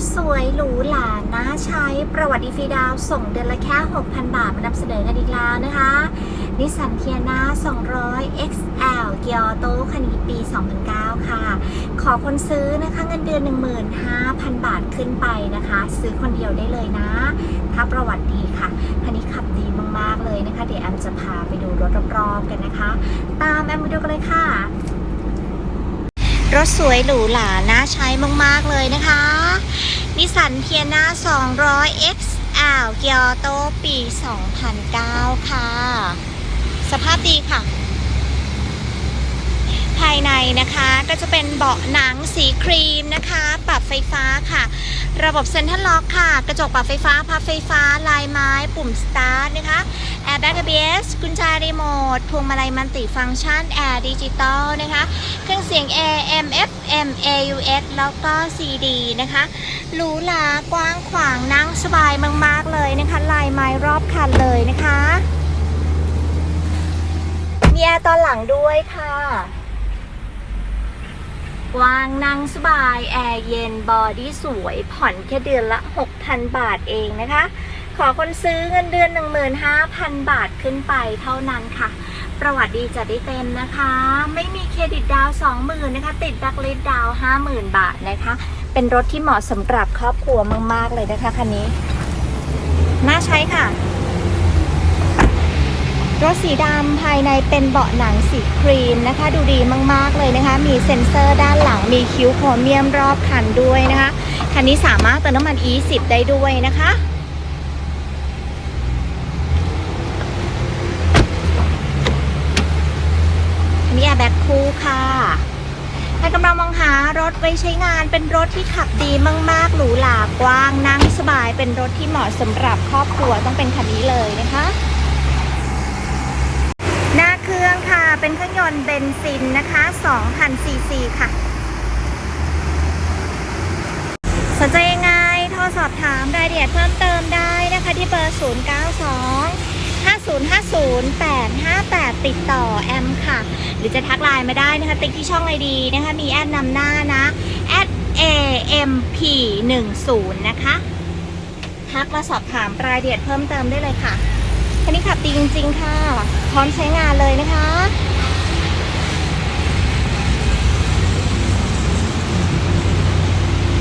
ถสวยหรูหราน่าใช้ประวัติฟรีดาวส่งเดือนละแค่ 6,000 บาท มานำเสนอกันอีกแล้วนะคะนิสสันเทียนา200 XL เกียร์โตคันนี้ปี 2009 ค่ะ ขอคนซื้อนะคะเงินเดือน 15,000 บาทขึ้นไปนะคะ ซื้อคนเดียวได้เลยนะ ถ้าประวัติดีค่ะ คันนี้ขับดีมาก ๆ เลยนะคะ เดี๋ยวแอมจะพาไปดูรถรอบๆกันนะคะ ตามแอมไปดูกันเลยค่ะ รถสวยหรูหราน่าใช้มาก ๆ เลยนะคะ นิสสันเทียนา200 XL เกียร์โตปี 2009 ค่ะ สภาพดีค่ะ ภายในนะคะก็จะเป็นเบาะหนังสีครีมนะคะ ปรับไฟฟ้าค่ะ ระบบเซ็นทรัลล็อกค่ะ กระจกปรับไฟฟ้าพับไฟฟ้าลายไม้ ปุ่มสตาร์ทนะคะ แอร์แบ็ก ABS กุญแจรีโมทพวงมาลัยมัลติฟังก์ชันแอร์ดิจิตอลนะคะ เครื่องเสียง AM FM AUX แล้วก็ CD นะคะหรูหรากว้างขวางนั่งสบายมาก ๆ เลยนะคะ ลายไม้รอบคันเลยนะคะ มีแอร์ตอนหลังด้วยค่ะกว้างนั่งสบาย แอร์เย็น บอดี้สวย ผ่อนแค่เดือนละ 6,000 บาทเองนะคะ อคนซื้อเงินเดือน 15,000 บาทขึ้นไปเท่านั้นค่ะ ประวัติดีจัดได้เต็มนะคะ ไม่มีเครดิตดาว 20,000นะคะ ติดดักเลดดาว 50,000 บาทนะคะ เป็นรถที่เหมาะสำหรับครอบครัวมาก ๆ เลยนะคะคันนี้ น่าใช้ค่ะ รถสีดำภายในเป็นเบาะหนังสีครีมนะคะ ดูดีมาก ๆ เลยนะคะ มีเซ็นเซอร์ด้านหลัง มีคิ้วโครเมียมรอบคันด้วยนะคะ คันนี้สามารถเติมน้ำมัน E10 ได้ด้วยนะคะ นี้แอร์แบ็คคู่ค่ะถ้ากำลังมองหารถไว้ใช้งานเป็นรถที่ขับดีมาก ๆ หรูหรากว้างนั่งสบายเป็นรถที่เหมาะสำหรับครอบครัวต้องเป็นคันนี้เลยนะคะ หน้าเครื่องค่ะเป็นเครื่องยนต์เบนซินนะคะ2,000ซีซีค่ะสนใจยังไงโทรสอบถามรายละเอียดเพิ่มเติมได้นะคะที่เบอร์ 092 5050 858 ติดต่อแอมค่ะ หรือจะทักไลน์มาได้นะคะ ติ๊กที่ช่องไอดีนะคะ มีแอดนำหน้านะ amp10 นะคะ ทักมาสอบถามรายละเอียดเพิ่มเติมได้เลยค่ะคันนี้ขับดีจริง ๆ ค่ะ พร้อมใช้งานเลยนะคะ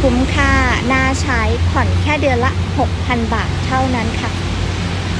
คุ้มค่าน่าใช้ผ่อนแค่เดือนละ 6,000 บาทเท่านั้นค่ะ